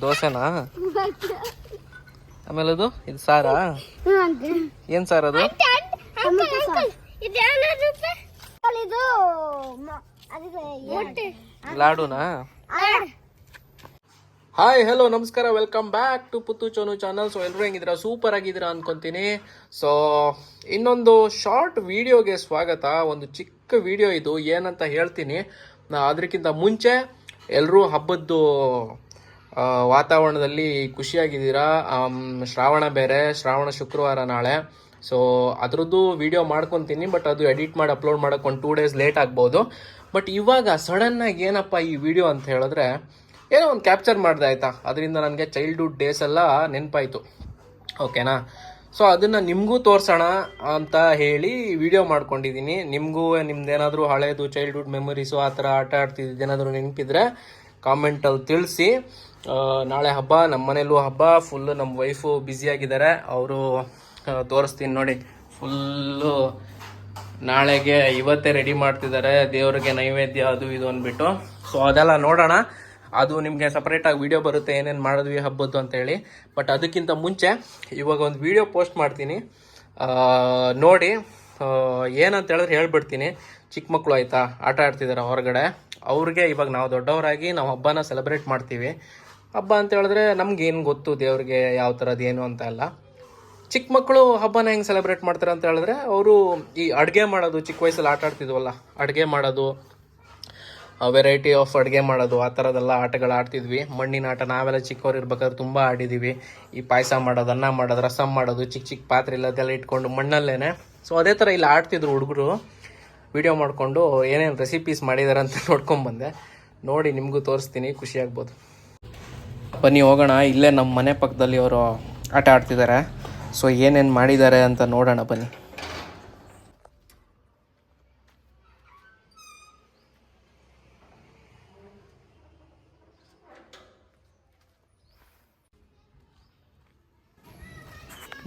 ದೋಸೆನಾ? ಆಮೇಲೆ ಅದು? ಇದು ಸಾರಾ? ಏನ್ ಸಾರ ಅದು? ಲಾಡುನಾ? ಹಾಯ್ ಹಲೋ ನಮಸ್ಕಾರ welcome back to Puttu Chonu channel. So ಎಲ್ಲರೂ ಹೆಂಗಿದ್ದೀರಾ? ಸೂಪರ್ ಆಗಿದ್ದೀರಾ ಅನ್ಕೊಂತೀನಿ. ಸೊ ಇನ್ನೊಂದು ಶಾರ್ಟ್ ವಿಡಿಯೋಗೆ ಸ್ವಾಗತ. ಒಂದು ಚಿಕ್ಕ ವಿಡಿಯೋ ಇದು. ಏನಂತ ಹೇಳ್ತೀನಿ. ನಾ ಅದಕ್ಕಿಂತ ಮುಂಚೆ ಎಲ್ಲರೂ ಹಬ್ಬದ್ದು ವಾತಾವರಣದಲ್ಲಿ ಖುಷಿಯಾಗಿದ್ದೀರಾ? ಶ್ರಾವಣ ಬೇರೆ, ಶ್ರಾವಣ ಶುಕ್ರವಾರ ನಾಳೆ. ಸೊ ಅದರದ್ದು ವಿಡಿಯೋ ಮಾಡ್ಕೊತೀನಿ ಬಟ್ ಅದು ಎಡಿಟ್ ಮಾಡಿ ಅಪ್ಲೋಡ್ ಮಾಡೋಕೆ ಒಂದು ಟೂ ಡೇಸ್ ಲೇಟ್ ಆಗ್ಬೋದು. ಬಟ್ ಇವಾಗ ಸಡನ್ನಾಗಿ ಏನಪ್ಪ ಈ ವಿಡಿಯೋ ಅಂತ ಹೇಳಿದ್ರೆ, ಏನೋ ಒಂದು ಕ್ಯಾಪ್ಚರ್ ಮಾಡಿದೆ ಆಯಿತಾ? ಅದರಿಂದ ನನಗೆ ಚೈಲ್ಡ್ಹುಡ್ ಡೇಸ್ ಎಲ್ಲ ನೆನಪಾಯಿತು. ಓಕೆನಾ ಸೊ ಅದನ್ನು ನಿಮಗೂ ತೋರಿಸೋಣ ಅಂತ ಹೇಳಿ ವಿಡಿಯೋ ಮಾಡ್ಕೊಂಡಿದ್ದೀನಿ ನಿಮಗೂ, ನಿಮ್ದೇನಾದರೂ ಹಳೇದು ಚೈಲ್ಡ್ಹುಡ್ ಮೆಮೊರೀಸು ಆ ಥರ ಆಟ ಆಡ್ತಿದ್ದೇನಾದರೂ ನೆನಪಿದ್ರೆ ಕಾಮೆಂಟಲ್ಲಿ ತಿಳಿಸಿ. ನಾಳೆ ಹಬ್ಬ ನಮ್ಮ ಮನೇಲೂ ಹಬ್ಬ ಫುಲ್ಲು ನಮ್ಮ ವೈಫು ಬ್ಯುಸಿಯಾಗಿದ್ದಾರೆ ಅವರು ತೋರಿಸ್ತೀನಿ ನೋಡಿ. ಫುಲ್ಲು ನಾಳೆಗೆ ಇವತ್ತೇ ರೆಡಿ ಮಾಡ್ತಿದ್ದಾರೆ. ದೇವರಿಗೆ ನೈವೇದ್ಯ ಅದು ಇದು ಅಂದ್ಬಿಟ್ಟು. ಸೊ ಅದೆಲ್ಲ ನೋಡೋಣ. ಅದು ನಿಮಗೆ ಸಪ್ರೇಟಾಗಿ ವಿಡಿಯೋ ಬರುತ್ತೆ, ಏನೇನು ಮಾಡಿದ್ವಿ, ಹಬ್ಬದ್ದು ಅಂತ ಹೇಳಿ. ಬಟ್ ಅದಕ್ಕಿಂತ ಮುಂಚೆ, ಇವಾಗ ಒಂದು ವಿಡಿಯೋ ಪೋಸ್ಟ್ ಮಾಡ್ತೀನಿ. ನೋಡಿ ಏನಂತ ಹೇಳಿದ್ರೆ ಹೇಳ್ಬಿಡ್ತೀನಿ. ಚಿಕ್ಕ ಮಕ್ಕಳು ಆಯಿತಾ? ಆಟ ಆಡ್ತಿದ್ದಾರೆ ಹೊರಗಡೆ. ಅವ್ರಿಗೆ ಇವಾಗ ನಾವು ದೊಡ್ಡವರಾಗಿ ನಾವು ಹಬ್ಬನ ಸೆಲೆಬ್ರೇಟ್ ಮಾಡ್ತೀವಿ. ಹಬ್ಬ ಅಂತ ಹೇಳಿದ್ರೆ ನಮ್ಗೆ ಏನು ಗೊತ್ತು ದೇವ್ರಿಗೆ ಯಾವ ಥರದ್ದು ಏನು ಅಂತ ಎಲ್ಲ. ಚಿಕ್ಕ ಮಕ್ಕಳು ಹಬ್ಬನ ಹೆಂಗೆ ಸೆಲೆಬ್ರೇಟ್ ಮಾಡ್ತಾರೆ ಅಂತ ಹೇಳಿದ್ರೆ ಅವರು ಈ ಅಡುಗೆ ಮಾಡೋದು, ಚಿಕ್ಕ ವಯಸ್ಸಲ್ಲಿ ಆಟ ಆಡ್ತಿದ್ವಲ್ಲ, ಅಡುಗೆ ಮಾಡೋದು ವೆರೈಟಿ ಆಫ್ ಅಡುಗೆ ಮಾಡೋದು, ಆ ಥರದೆಲ್ಲ ಆಟಗಳು ಆಡ್ತಿದ್ವಿ. ಮಣ್ಣಿನ ಆಟ, ನಾವೆಲ್ಲ ಚಿಕ್ಕವ್ರು ಇರ್ಬೇಕಾದ್ರೆ ತುಂಬ ಆಡಿದ್ದೀವಿ ಈ ಪಾಯಸ ಮಾಡೋದು, ಅನ್ನ ಮಾಡೋದು ರಸಮ್ ಮಾಡೋದು ಚಿಕ್ಕ ಚಿಕ್ಕ ಪಾತ್ರೆ ಇಲ್ಲ ಅದೆಲ್ಲ ಇಟ್ಕೊಂಡು ಮಣ್ಣಲ್ಲೇನೆ. ಸೊ ಅದೇ ಥರ ಇಲ್ಲಿ ಆಡ್ತಿದ್ರು ಹುಡುಗರು. ವಿಡಿಯೋ ಮಾಡಿಕೊಂಡು ಏನೇನು ರೆಸಿಪೀಸ್ ಮಾಡಿದ್ದಾರೆ ಅಂತ ನೋಡ್ಕೊಂಬಂದೆ ನೋಡಿ ನಿಮಗೂ ತೋರಿಸ್ತೀನಿ, ಖುಷಿ ಆಗ್ಬೋದು. ಬನ್ನಿ ಹೋಗೋಣ. ಇಲ್ಲೇ ನಮ್ಮ ಮನೆ ಪಕ್ಕದಲ್ಲಿ ಅವರು ಆಟ ಆಡ್ತಿದ್ದಾರೆ. ಸೊ ಏನೇನು ಮಾಡಿದ್ದಾರೆ ಅಂತ ನೋಡೋಣ ಬನ್ನಿ.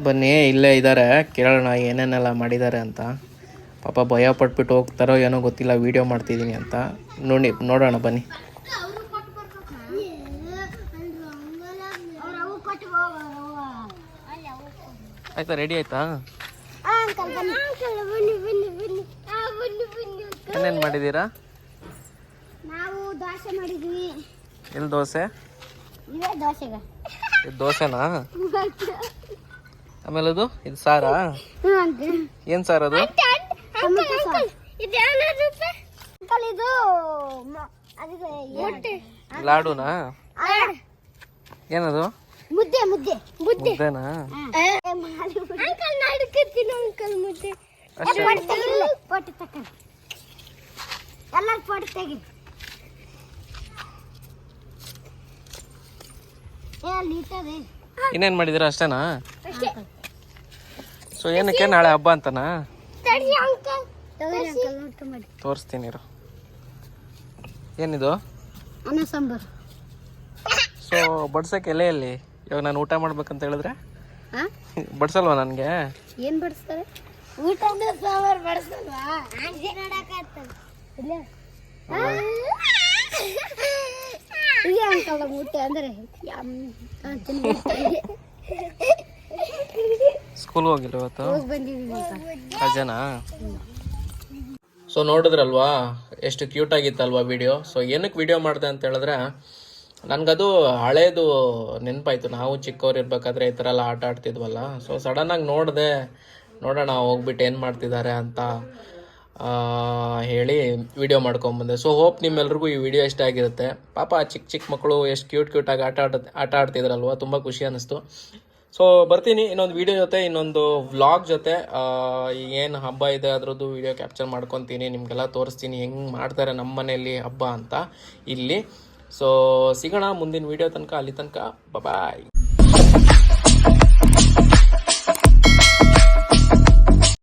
ಬನ್ನಿ, ಇಲ್ಲೇ ಇದ್ದಾರೆ. ಕೇಳೋಣ ಏನೇನೆಲ್ಲ ಮಾಡಿದ್ದಾರೆ ಅಂತ. ಪಾಪ ಭಯ ಪಟ್ಬಿಟ್ಟು ಹೋಗ್ತಾರೋ ಏನೋ ಗೊತ್ತಿಲ್ಲ. ವೀಡಿಯೋ ಮಾಡ್ತಿದ್ದೀನಿ ಅಂತ. ನೋಡಿ, ನೋಡೋಣ ಬನ್ನಿ. ಆಯ್ತಾ ರೆಡಿ ಆಯ್ತಾ? ಏನೇನು ಮಾಡಿದ್ದೀರಾ? ನಾವು ದೋಸೆ ಮಾಡಿದ್ವಿ ಎಲ್ಲಿ ದೋಸೆ? ಇದು ದೋಸೆನಾ? ಆಮೇಲೆ ಅದು ಇದು ಸಾರಾ? ಏನು ಸಾರ್ ಅದು? ಅಂಕಲ್ ಇದು ಮ- ಅದಕ್ಕೆ ಲಾಡುನಾ? ಏನದು? ಮುದ್ದೆ ಮುದ್ದೆ ಮುದ್ದೆ. ಮುದ್ದೆನಾ? ಅಂಕಲ್ ನಡ್ಕತ್ತೀನಿ ಅಂಕಲ್ ಮುದ್ದೆ. ಅಷ್ಟೇ. ತಕ ತೆಗಿಲ್ಲ ಪಟ್ ತಕ್ಕ ಎಲ್ಲ ಪಟ್ ತೆಗಿ. ಏ ಅಲ್ಲಿ ಇಟ್ಟದೆ. ಇನ್ನೇನು ಮಾಡಿದ್ದೀರಾ ಅಷ್ಟೇನಾ? ಸೊ ಏನಕ್ಕೆ ನಾಳೆ ಹಬ್ಬ ಅಂತನಾ? ತಡಿ ಅಂಕಲ್. ಅಂಕಲ್ ನೋಡ್ಕೊಂಡ್ ಮಾಡಿ ತೋರಿಸ್ತೀನಿ ಇರು. ಏನಿದು? ಅನ್ನ ಸಾಂಬಾರು. ಸೊ ಬಡ್ಸಕ್ಕೆ ಎಲೆಯಲ್ಲಿ? ಇವಾಗ ನಾನು ಊಟ ಮಾಡ್ಬೇಕಂತ ಹೇಳಿದ್ರೆ? ಬಡಿಸಲ್ವಾ ನನಗೆ? ಏನು ಬಡಿಸ್ತಾರೆ? ಊಟದ ಸಾಂಬಾರ್ ಬಡಿಸಲ್ವಾ? ಇಲ್ಲ? ಅಂಕಲ್ ಊಟ ಅಂದ್ರೆ ಸ್ಕೂಲ್ ಹೋಗಿಲ್ಲ ಇವತ್ತು? ರಜನಾ? ಸೊ ನೋಡಿದ್ರಲ್ವಾ ಎಷ್ಟು ಕ್ಯೂಟ್ ಆಗಿತ್ತಲ್ವಾ ವಿಡಿಯೋ ಸೊ ಏನಕ್ಕೆ ವಿಡಿಯೋ ಮಾಡಿದೆ ಅಂತ ಹೇಳಿದ್ರೆ ನನಗದು ಹಳೇದು ನೆನಪಾಯ್ತು. ನಾವು ಚಿಕ್ಕವರಿರ್ಬೇಕಾದ್ರೆ ಈ ಥರ ಎಲ್ಲ ಆಟ ಆಡ್ತಿದ್ವಲ್ಲ. ಸೊ ಸಡನ್ನಾಗಿ ನೋಡಿದೆ, ನೋಡೋಣ ಹೋಗ್ಬಿಟ್ಟು ಏನು ಮಾಡ್ತಿದ್ದಾರೆ ಅಂತ ಹೇಳಿ ವಿಡಿಯೋ ಮಾಡ್ಕೊಂಬಂದೆ. ಸೊ ಹೋಪ್ ನಿಮ್ಮೆಲ್ರಿಗೂ ಈ ವಿಡಿಯೋ ಇಷ್ಟ ಆಗಿರುತ್ತೆ. ಪಾಪ ಚಿಕ್ಕ ಚಿಕ್ಕ ಮಕ್ಕಳು ಎಷ್ಟು ಕ್ಯೂಟ್ ಕ್ಯೂಟಾಗಿ ಆಟ ಆಡ ಆಟ ಆಡ್ತಿದ್ರಲ್ವ? ತುಂಬ ಖುಷಿ ಅನ್ನಿಸ್ತು. ಸೊ ಬರ್ತೀನಿ ಇನ್ನೊಂದು ವಿಡಿಯೋ ಜೊತೆ, ಇನ್ನೊಂದು ವ್ಲಾಗ್ ಜೊತೆ. ಏನು ಹಬ್ಬ ಇದೆ ಅದರದ್ದು ವಿಡಿಯೋ ಕ್ಯಾಪ್ಚರ್ ಮಾಡ್ಕೊತೀನಿ. ನಿಮಗೆಲ್ಲ ತೋರಿಸ್ತೀನಿ ಹೆಂಗೆ ಮಾಡ್ತಾರೆ ನಮ್ಮ ಮನೆಯಲ್ಲಿ ಹಬ್ಬ ಅಂತ. ಇಲ್ಲಿ ಸೊ ಸಿಗೋಣ ಮುಂದಿನ ವಿಡಿಯೋ ತನಕ ಅಲ್ಲಿ ತನಕ ಬಾಯ್